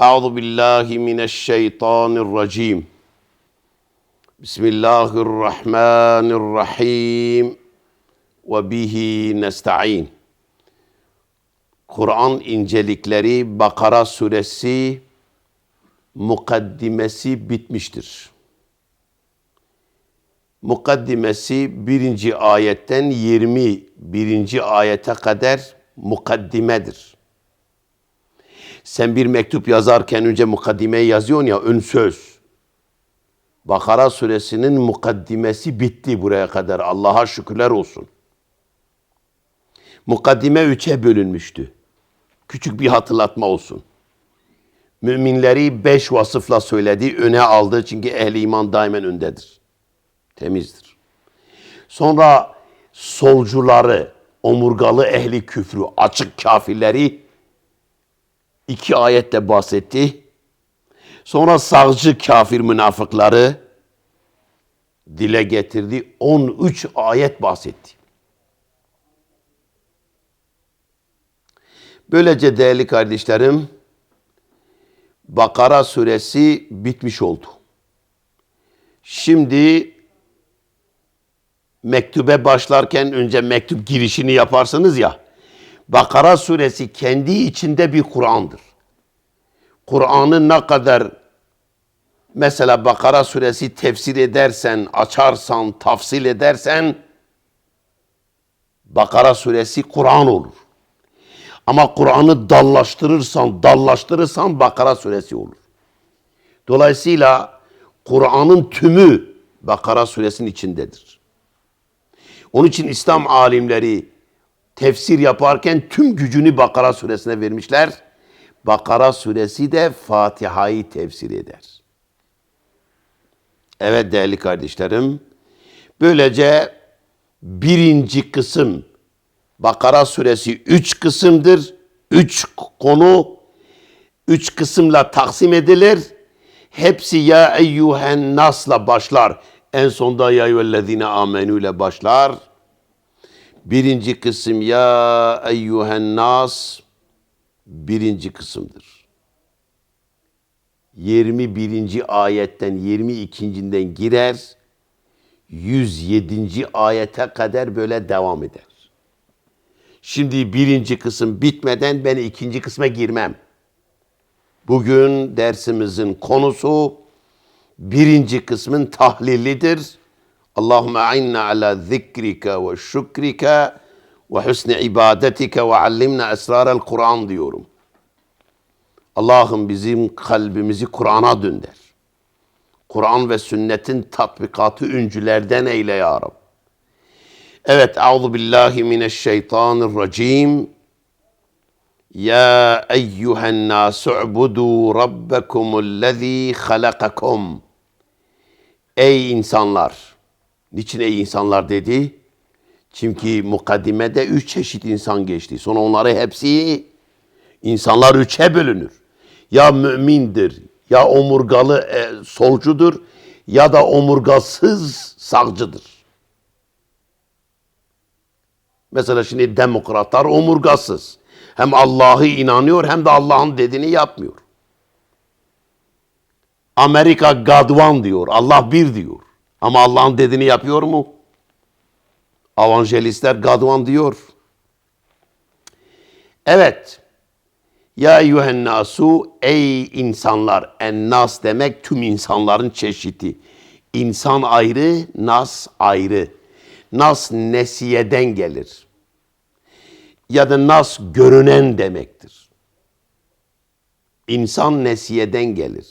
أعوذ بالله من الشيطان الرجيم بسم الله الرحمن الرحيم وبه نستعين Kur'an incelikleri Bakara suresi mukaddimesi bitmiştir. Mukaddimesi birinci ayetten 21. ayete kadar mukaddimedir. Sen bir mektup yazarken önce mukaddimeyi yazıyorsun ya ön söz. Bakara suresinin mukaddimesi bitti buraya kadar. Allah'a şükürler olsun. Mukaddime üçe bölünmüştü. Küçük bir hatırlatma olsun. Müminleri beş vasıfla söyledi, öne aldı çünkü ehli iman daimen öndedir. Temizdir. Sonra solcuları, omurgalı ehli küfrü, açık kafirleri iki ayette bahsetti. Sonra sağcı kafir münafıkları dile getirdi. 13 ayet bahsetti. Böylece değerli kardeşlerim, Bakara suresi bitmiş oldu. Şimdi mektube başlarken önce mektup girişini yaparsınız ya. Bakara suresi kendi içinde bir Kur'an'dır. Kur'an'ı ne kadar mesela Bakara suresi tefsir edersen, açarsan, tafsil edersen Bakara suresi Kur'an olur. Ama Kur'an'ı dallaştırırsan, dallaştırırsan Bakara suresi olur. Dolayısıyla Kur'an'ın tümü Bakara suresinin içindedir. Onun için İslam alimleri tefsir yaparken tüm gücünü Bakara suresine vermişler. Bakara suresi de Fatiha'yı tefsir eder. Evet değerli kardeşlerim, böylece birinci kısım Bakara suresi üç kısımdır. Üç konu üç kısımla taksim edilir. Hepsi ya eyyuhen nasla başlar. En sonda ya eyyühellezine amenü ile başlar. Birinci kısım ya eyyuhen nas birinci kısımdır. 21. ayetten 22.den girer. 107. ayete kadar böyle devam eder. Şimdi birinci kısım bitmeden ben ikinci kısma girmem. Bugün dersimizin konusu birinci kısmın tahlilidir. Allahümme a'inna ala zikrike ve şükrike ve husni ibadetike ve allimna esrarel Kur'an diyorum. Allah'ım bizim kalbimizi Kur'an'a dönder. Kur'an ve sünnetin tatbikatı üncülerden eyle ya Rab. Evet, Euzu billahi mineşşeytanirracim. Ya eyyuhen nasu ubudu rabbekumullezî halakakum. Ey insanlar! Niçin ey insanlar dedi? Çünkü mukaddimede üç çeşit insan geçti. Sonra onları hepsi insanlar üçe bölünür. Ya mümindir, ya omurgalı e, solcudur, ya da omurgasız sağcıdır. Mesela şimdi demokratlar omurgasız. Hem Allah'ı inanıyor hem de Allah'ın dediğini yapmıyor. Amerika one diyor. Allah bir diyor. Ama Allah'ın dediğini yapıyor mu? Evangelistler one diyor. Evet. Ya eyyühen nasu ey insanlar. En nas demek tüm insanların çeşidi. İnsan ayrı, nas ayrı. Nas nesiyeden gelir. Ya da nas görünen demektir. İnsan nesiyeden gelir.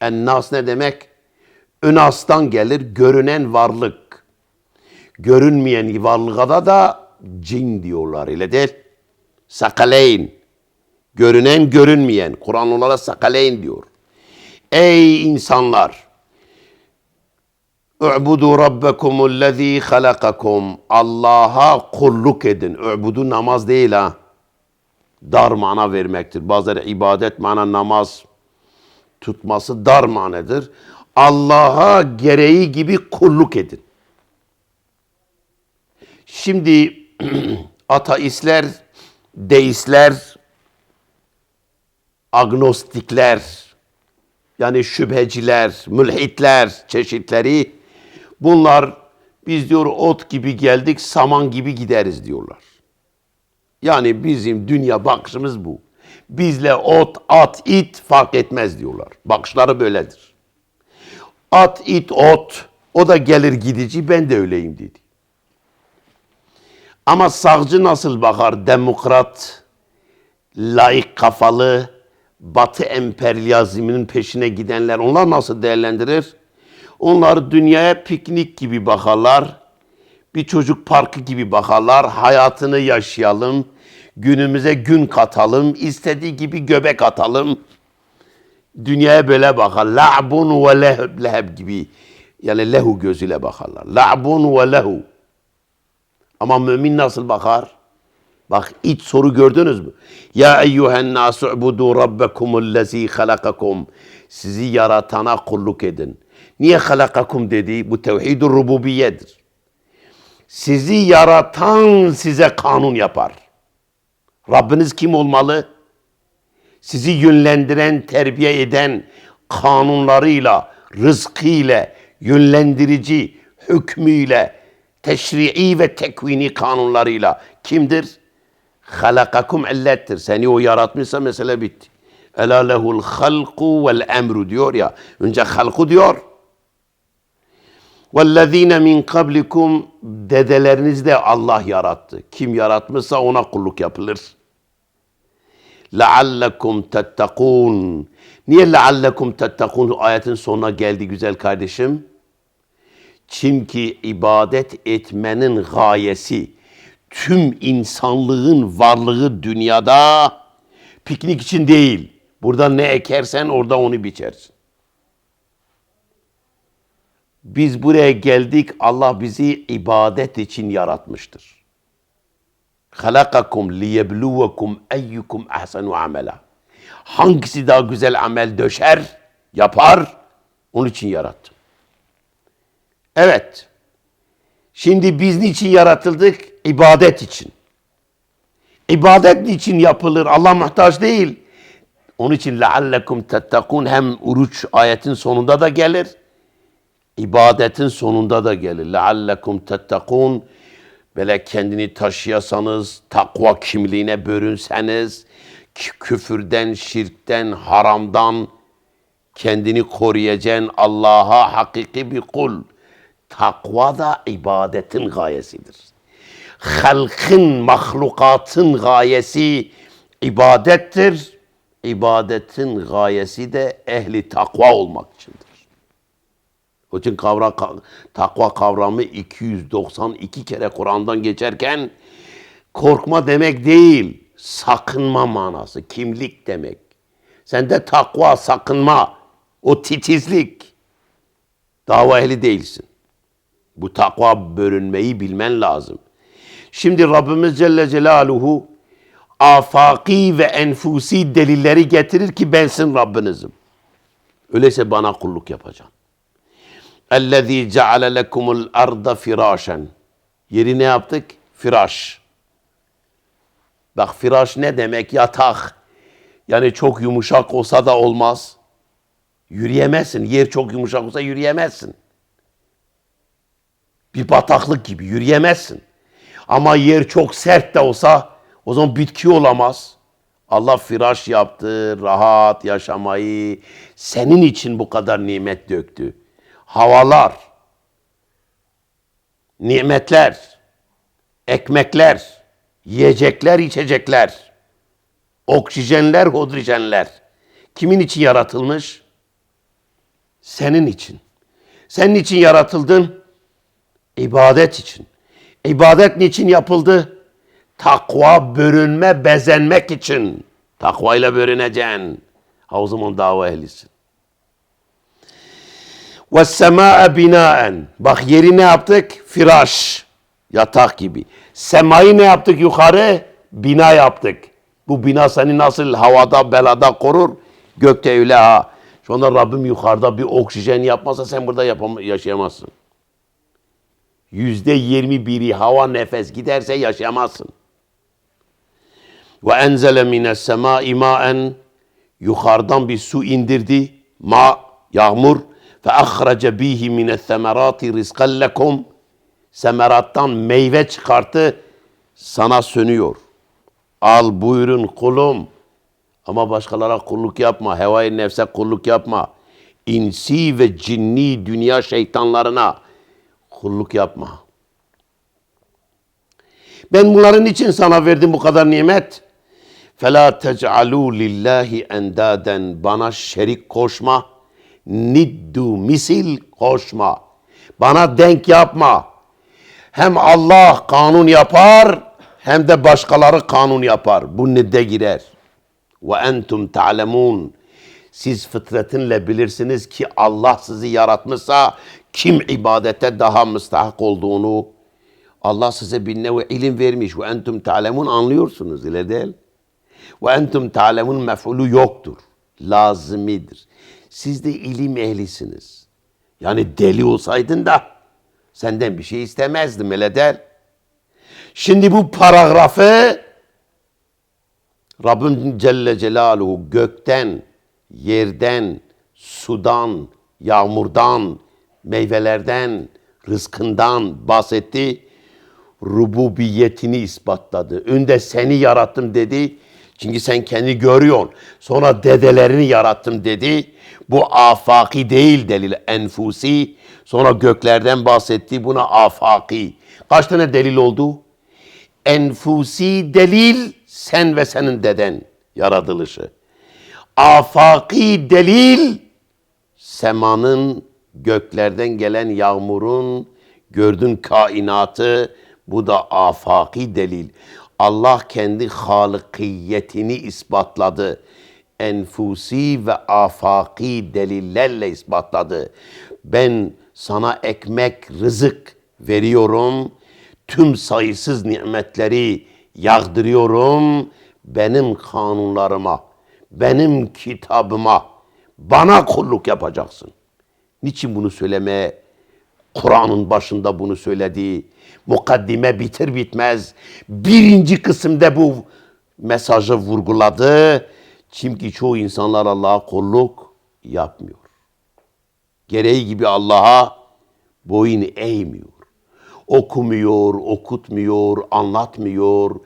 En nas ne demek? Ön astan gelir, görünen varlık. Görünmeyen varlığa da cin diyorlar, öyle değil. Sakaleyn. Görünen, görünmeyen. Kur'an onlara sakaleyn diyor. Ey insanlar! U'budu rabbekumullezî halakakum. Allah'a kulluk edin. U'budu namaz değil ha. Dar mana vermektir. Bazıları ibadet mana namaz tutması dar manedir. Allah'a gereği gibi kulluk edin. Şimdi ateistler, deistler agnostikler, yani şüpheciler, mülhitler çeşitleri bunlar biz diyor ot gibi geldik saman gibi gideriz diyorlar. Yani bizim dünya bakışımız bu. Bizle ot, at, it fark etmez diyorlar. Bakışları böyledir. At, it, ot o da gelir gidici ben de öyleyim dedi. Ama sağcı nasıl bakar? Demokrat, laik kafalı, batı emperyalizminin peşine gidenler onlar nasıl değerlendirir? Onlar dünyaya piknik gibi bakarlar. Bir çocuk parkı gibi bakarlar. Hayatını yaşayalım. Günümüze gün katalım. istediği gibi göbek atalım. Dünyaya böyle bakar. La'bun ve leheb, leheb gibi. Yani lehu gözüyle bakarlar. La'bun ve lehu. Ama mümin nasıl bakar? Bak iç soru gördünüz mü? Ya eyyühen nasu ubudu rabbekumul lezi halakakum. Sizi yaratana kulluk edin. Niye halakakum dedi? Bu tevhid-ü rububiyedir. Sizi yaratan size kanun yapar. Rabbiniz kim olmalı? Sizi yönlendiren, terbiye eden kanunlarıyla, rızkıyla, yönlendirici hükmüyle, teşrii ve tekvini kanunlarıyla kimdir? halakakum illettir. Seni o yaratmışsa mesele bitti. Ela lehul halku vel emru diyor ya. Önce halku diyor. Vellezine min kablikum dedeleriniz de Allah yarattı. Kim yaratmışsa ona kulluk yapılır. Leallekum tettekun. Niye leallekum tettekun ayetin sonuna geldi güzel kardeşim? Çünkü ibadet etmenin gayesi, tüm insanlığın varlığı dünyada piknik için değil. Burada ne ekersen orada onu biçersin. Biz buraya geldik. Allah bizi ibadet için yaratmıştır. Halakakum liyebluvekum eyyukum ahsenu amela. Hangisi daha güzel amel döşer, yapar, onun için yarattım. Evet. Şimdi biz niçin yaratıldık? İbadet için. İbadet niçin yapılır? Allah muhtaç değil. Onun için leallekum tettekun hem uruç ayetin sonunda da gelir. İbadetin sonunda da gelir. Leallekum tettekun böyle kendini taşıyasanız, takva kimliğine bürünseniz, küfürden, şirkten, haramdan kendini koruyacaksın Allah'a hakiki bir kul. Takva da ibadetin gayesidir. Halkın, mahlukatın gayesi ibadettir. İbadetin gayesi de ehli takva olmak içindir. O için kavra, takva kavramı 292 kere Kur'an'dan geçerken korkma demek değil, sakınma manası, kimlik demek. Sende takva, sakınma, o titizlik. Dava ehli değilsin. Bu takva bölünmeyi bilmen lazım. Şimdi Rabbimiz Celle Celaluhu afaki ve enfusi delilleri getirir ki bensin Rabbinizim. Öyleyse bana kulluk yapacaksın. اَلَّذ۪ي جَعَلَ لَكُمُ الْاَرْضَ فِرَاشًا Yeri ne yaptık? Firaş. Bak firaş ne demek? Yatak. Yani çok yumuşak olsa da olmaz. Yürüyemezsin. Yer çok yumuşak olsa yürüyemezsin. Bir bataklık gibi yürüyemezsin. Ama yer çok sert de olsa o zaman bitki olamaz. Allah firaş yaptı, rahat yaşamayı senin için bu kadar nimet döktü. Havalar, nimetler, ekmekler, yiyecekler, içecekler, oksijenler, hidrojenler. Kimin için yaratılmış? Senin için. Senin için yaratıldın? İbadet için. İbadet niçin yapıldı? Takva bürünme, bezenmek için. Takvayla bürüneceksin. Ha o zaman dava ehlisin. Ve semâe binaen. Bak yeri ne yaptık? Firaş. Yatak gibi. Semayı ne yaptık yukarı? Bina yaptık. Bu bina seni nasıl havada belada korur? Gökte öyle ha. Şu anda Rabbim yukarıda bir oksijen yapmasa sen burada yaşayamazsın. Yüzde yirmi biri hava nefes giderse yaşayamazsın. Ve enzele mines semâ imaen yukarıdan bir su indirdi. Ma, yağmur. Fe ahrece bihi mine semerati rizkan lekum. Semerattan meyve çıkarttı. Sana sönüyor. Al buyurun kulum. Ama başkalara kulluk yapma. Hevai nefse kulluk yapma. İnsi ve cinni dünya şeytanlarına kulluk yapma. Ben bunların için sana verdim bu kadar nimet. فَلَا تَجْعَلُوا لِلّٰهِ اَنْدَادًا Bana şerik koşma. Niddu misil koşma. Bana denk yapma. Hem Allah kanun yapar hem de başkaları kanun yapar. Bu nidde girer. Ve entum ta'lemun. Siz fıtratınla bilirsiniz ki Allah sizi yaratmışsa kim ibadete daha müstahak olduğunu Allah size bir nevi ilim vermiş. Ve entum ta'lemun anlıyorsunuz öyle değil. Ve entum ta'lemun mef'ulu yoktur. Lazimidir. Siz de ilim ehlisiniz. Yani deli olsaydın da senden bir şey istemezdim öyle der. Şimdi bu paragrafı Rabbim Celle Celaluhu gökten, yerden, sudan, yağmurdan, meyvelerden, rızkından bahsetti. Rububiyetini ispatladı. Önde seni yarattım dedi. Çünkü sen kendi görüyorsun. Sonra dedelerini yarattım dedi. Bu afaki değil delil enfusi. Sonra göklerden bahsetti. Buna afaki. Kaç tane delil oldu? Enfusi delil sen ve senin deden yaratılışı. Afaki delil semanın göklerden gelen yağmurun gördün kainatı bu da afaki delil. Allah kendi halıkiyetini ispatladı. Enfusi ve afaki delillerle ispatladı. Ben sana ekmek, rızık veriyorum. Tüm sayısız nimetleri yağdırıyorum. Benim kanunlarıma, benim kitabıma, bana kulluk yapacaksın. Niçin bunu söylemeye Kur'an'ın başında bunu söyledi. Mukaddime bitir bitmez birinci kısımda bu mesajı vurguladı. Çünkü çoğu insanlar Allah'a kulluk yapmıyor. Gereği gibi Allah'a boyun eğmiyor. Okumuyor, okutmuyor, anlatmıyor.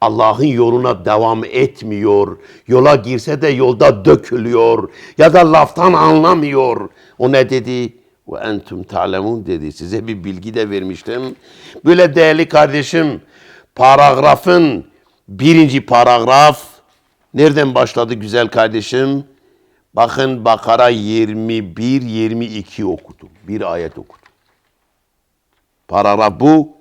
Allah'ın yoluna devam etmiyor. Yola girse de yolda dökülüyor. Ya da laftan anlamıyor. O ne dedi? Ve entum ta'lemun dedi. Size bir bilgi de vermiştim. Böyle değerli kardeşim, paragrafın birinci paragraf nereden başladı güzel kardeşim? Bakın Bakara 21-22 okudum. Bir ayet okudum. Paragraf bu.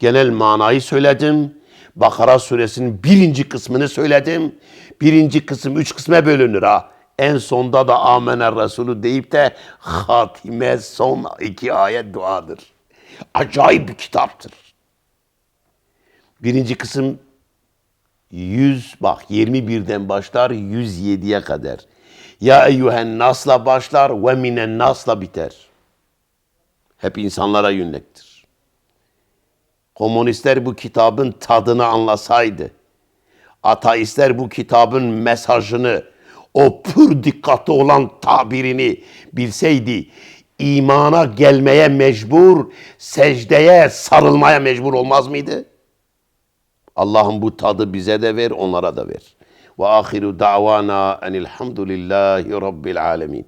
Genel manayı söyledim. Bakara suresinin birinci kısmını söyledim. Birinci kısım üç kısma bölünür ha. En sonda da amener Resulü deyip de hatime son iki ayet duadır. Acayip bir kitaptır. Birinci kısım 100 bak 21'den başlar 107'ye kadar. Ya eyyühen nasla başlar ve minen nasla biter. Hep insanlara yöneliktir. Komünistler bu kitabın tadını anlasaydı, ateistler bu kitabın mesajını, o pür dikkatli olan tabirini bilseydi, imana gelmeye mecbur, secdeye sarılmaya mecbur olmaz mıydı? Allah'ım bu tadı bize de ver, onlara da ver. Ve ahiru davana enilhamdülillahi rabbil alemin.